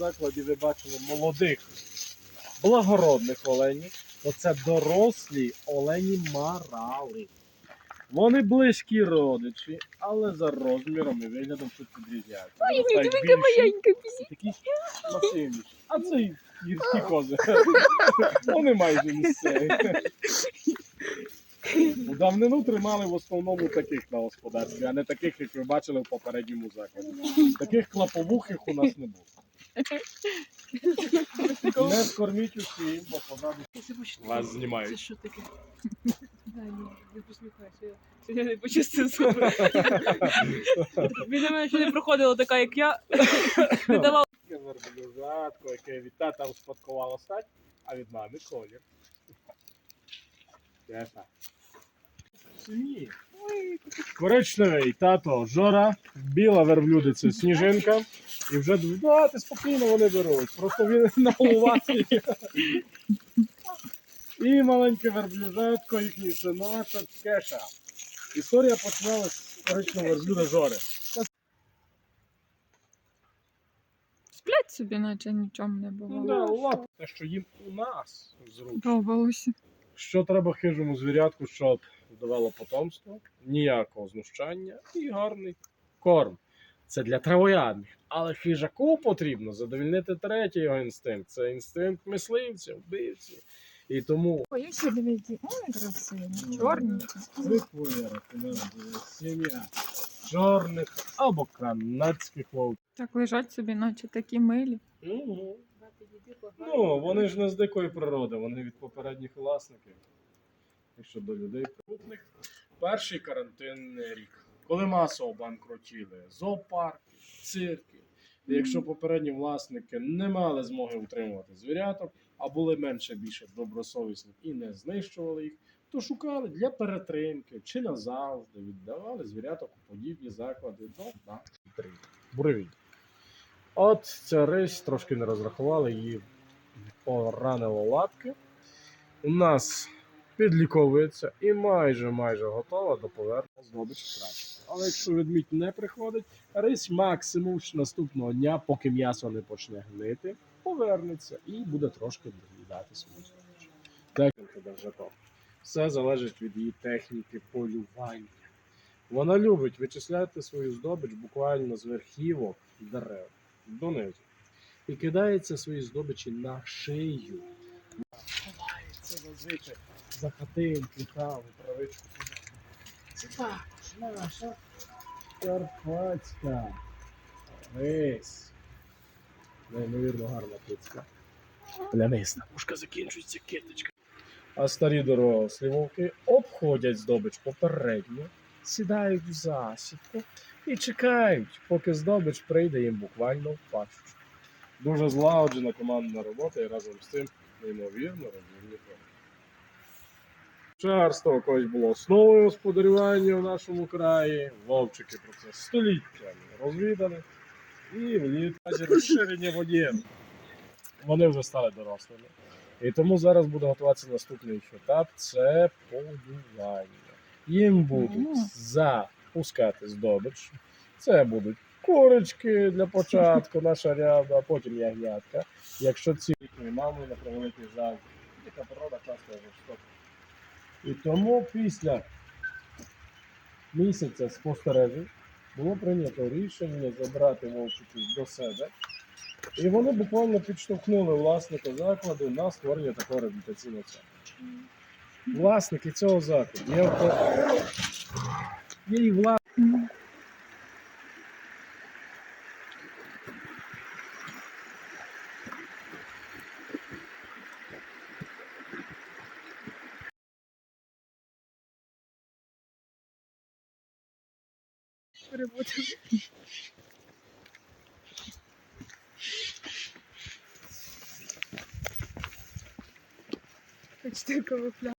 закладі ви бачили молодих, благородних оленів, то це дорослі олені марали. Вони близькі родичі, але за розміром і виглядом тут відрізняються. Ой, ні, диви, більші, маленька і такі масивніші. А це гірські кози. Вони майже місцеві. У давнину тримали в основному таких на господарстві, а не таких, як ви бачили в попередньому закладі. Таких клаповухих у нас не було. Не скорміть усім, бо позаду вас знімають. Це що таке? Да, ні, не посміхайся. Я, не почистив зуби. Біля мене ще не проходила така, як я. Не давала. Верблюжатко, яке від тата успадкувало стать, а від мами колір. Теша. Сині. Коричневий тато Жора, біла верблюдиця Сніжинка. І вже да, ти спокійно вони беруть. Просто він наголоватий. І маленьке верблюжатко, їхній синочок Кеша. Історія починалась з коричневого верблюда Жори. Сплять собі, наче нічому не Ну да, лап. Те, що їм у нас зручно. Пробувалося. Що треба хижому звірятку, щоб давало потомство, ніякого знущання і гарний корм. Це для травоядних. Але хижаку потрібно задовільнити третій його інстинкт. Це інстинкт мисливця, вбивці. І тому Ой, ось дивіться. Ой, красиво. Чорні. сім'я чорних або канадських вовків. Так лежать собі, наче такі милі. Ну, ну, вони ж не з дикої природи, вони від попередніх власників. Щодо людей. Перший карантинний рік, коли масово банкрутіли зоопарки, цирки. І якщо попередні власники не мали змоги утримувати звіряток, а були менше більше добросовісні і не знищували їх, то шукали для перетримки чи назавжди віддавали звіряток у подібні заклади до на буревій. От ця рись трошки не розрахували, її поранило лапки. У нас підліковується і майже майже готова до повернення здобич краще. Але якщо ведмідь не приходить, рись максимум наступного дня, поки м'ясо не почне гнити, повернеться і буде трошки доїдати свою здобич. Техніка держаком. Все залежить від її техніки полювання. Вона любить вичисляти свою здобич буквально з верхівок дерев донизу. І кидається свої здобичі на шию. Ховається зазвичай за хатинки, траву, травичку. Це також наша карпатська рись. Неймовірно гарна кицька. Плямисна пушка закінчується киточка. А старі дорослі обходять здобич попередньо, сідають в засідку і чекають, поки здобич прийде їм буквально в пащу. Дуже злагоджена командна робота і разом з цим неймовірно розумні форми. Шарство колись було основою господарювання в нашому краї. Вовчики про це століттями розвідали. І в разі розширення водів вони вже стали дорослими. І тому зараз буде готуватися наступний етап це полювання. Їм будуть запускати здобич. Це будуть курочки для початку, наша ряда, а потім ягнятка. Якщо ці їхньої мами на превеликий жаль, така порода часто жорстока. І тому після місяця спостережень було прийнято рішення забрати вовчиків до себе. І вони буквально підштовхнули власника закладу на створення такого реабілітаційного центру. Власники цього закладу є, є і власники. Переботав. Почти такого